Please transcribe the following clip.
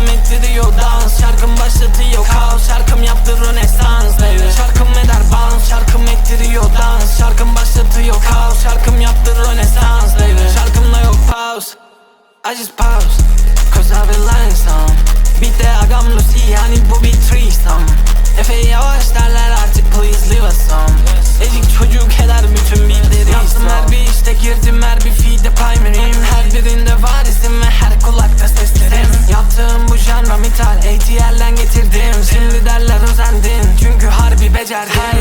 Ritim ettiriyor dans. Şarkım başlatıyor kaos. Şarkım yaptı rönesans Şarkım eder bounce. Şarkım ettiriyor dans. Şarkım başlatıyor kaos. Şarkım yaptı rönesans Şarkımda yok pause. I just pause Cause I've been lying some. Bir de agam Lucy yani bu bir threesome. Efe yavaş derler artık please leave us some. Ezik çocuk eder bütün bildirim Yaptım her bir işte girdim her bir feed'e primary. out high